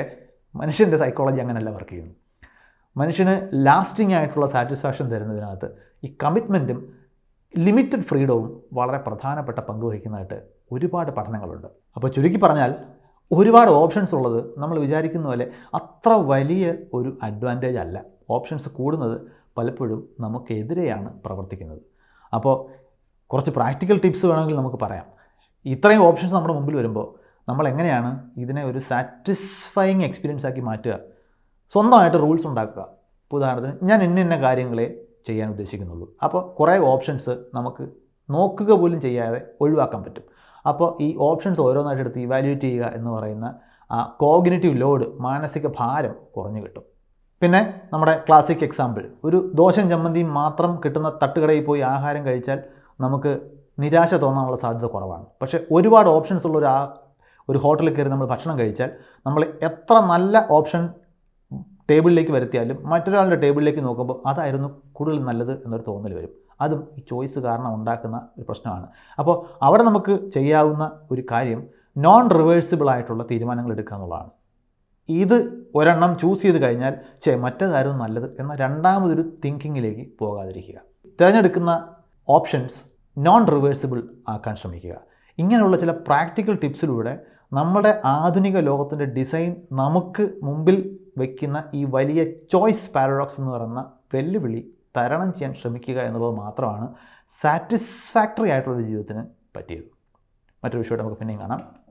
മനുഷ്യന്റെ സൈക്കോളജി അങ്ങനെയല്ല വർക്ക് ചെയ്യുന്നു മനുഷ്യന് ലാസ്റ്റിംഗ് ആയിട്ടുള്ള സാറ്റിസ്ഫാക്ഷൻ തരുന്നതിനകത്ത് ഈ കമ്മിറ്റ്മെന്റും ലിമിറ്റഡ് ഫ്രീഡവും വളരെ പ്രധാനപ്പെട്ട പങ്ക് വഹിക്കുന്നതായിട്ട് ഒരുപാട് പഠനങ്ങളുണ്ട്. അപ്പോൾ ചുരുക്കി പറഞ്ഞാൽ ഒരുപാട് ഓപ്ഷൻസ് ഉള്ളത് നമ്മൾ വിചാരിക്കുന്ന പോലെ അത്ര വലിയ ഒരു അഡ്വാന്റേജ് അല്ല. ഓപ്ഷൻസ് കൂടുന്നത് പലപ്പോഴും നമുക്കെതിരെയാണ് പ്രവർത്തിക്കുന്നത്. അപ്പോൾ കുറച്ച് പ്രാക്ടിക്കൽ ടിപ്സ് വേണമെങ്കിൽ നമുക്ക് പറയാം. ഇത്രയും ഓപ്ഷൻസ് നമ്മുടെ മുമ്പിൽ വരുമ്പോൾ നമ്മൾ എങ്ങനെയാണ് ഇതിനെ ഒരു സാറ്റിസ്ഫൈങ് എക്സ്പീരിയൻസ് ആക്കി മാറ്റുക? സ്വന്തമായിട്ട് റൂൾസ് ഉണ്ടാക്കുക. ഉദാഹരണത്തിന് ഞാൻ ഇന്ന ഇന്ന കാര്യങ്ങളെ ചെയ്യാൻ ഉദ്ദേശിക്കുന്നുള്ളൂ. അപ്പോൾ കുറേ ഓപ്ഷൻസ് നമുക്ക് നോക്കുക പോലും ചെയ്യാതെ ഒഴിവാക്കാൻ പറ്റും. അപ്പോൾ ഈ ഓപ്ഷൻസ് ഓരോന്നായിട്ട് എടുത്ത് ഇവാലുവേറ്റ് ചെയ്യുക എന്ന് പറയുന്ന ആ കോഗ്നേറ്റീവ് ലോഡ് മാനസിക ഭാരം കുറഞ്ഞു കിട്ടും. പിന്നെ നമ്മുടെ ക്ലാസിക് എക്സാമ്പിൾ ഒരു ദോശയും ചമ്മന്തിയും മാത്രം കിട്ടുന്ന തട്ടുകടയിൽ പോയി ആഹാരം കഴിച്ചാൽ നമുക്ക് നിരാശ തോന്നാനുള്ള സാധ്യത കുറവാണ്. പക്ഷേ ഒരുപാട് ഓപ്ഷൻസ് ഉള്ള ഒരു ആ ഒരു ഹോട്ടലിൽ കയറി നമ്മൾ ഭക്ഷണം കഴിച്ചാൽ നമ്മൾ എത്ര നല്ല ഓപ്ഷൻ ടേബിളിലേക്ക് വരുത്തിയാലും മറ്റൊരാളുടെ ടേബിളിലേക്ക് നോക്കുമ്പോൾ അതായിരുന്നു കൂടുതൽ നല്ലത് എന്നൊരു തോന്നൽ വരും. അതും ഈ ചോയ്സ് കാരണം ഉണ്ടാക്കുന്ന ഒരു പ്രശ്നമാണ്. അപ്പോൾ അവിടെ നമുക്ക് ചെയ്യാവുന്ന ഒരു കാര്യം നോൺ റിവേഴ്സിബിൾ ആയിട്ടുള്ള തീരുമാനങ്ങൾ എടുക്കുക എന്നുള്ളതാണ്. ഇത് ഒരെണ്ണം ചൂസ് ചെയ്ത് കഴിഞ്ഞാൽ ചേ മറ്റേതായിരുന്നു നല്ലത് എന്ന രണ്ടാമതൊരു തിങ്കിങ്ങിലേക്ക് പോകാതിരിക്കുക. തിരഞ്ഞെടുക്കുന്ന ഓപ്ഷൻസ് നോൺ റിവേഴ്സിബിൾ ആക്കാൻ ശ്രമിക്കുക. ഇങ്ങനെയുള്ള ചില പ്രാക്ടിക്കൽ ടിപ്സിലൂടെ നമ്മുടെ ആധുനിക ലോകത്തിന്റെ ഡിസൈൻ നമുക്ക് മുമ്പിൽ വയ്ക്കുന്ന ഈ വലിയ ചോയ്സ് പാരഡോക്സ് എന്ന് പറയുന്ന വെല്ലുവിളി തരണം ചെയ്യാൻ ശ്രമിക്കുക എന്നുള്ളത് മാത്രമാണ് സാറ്റിസ്ഫാക്ടറി ആയിട്ടുള്ള ജീവിതത്തിന് പറ്റിയത്. മറ്റൊരു വിഷയമായിട്ട് നമുക്ക് പിന്നെയും കാണാം.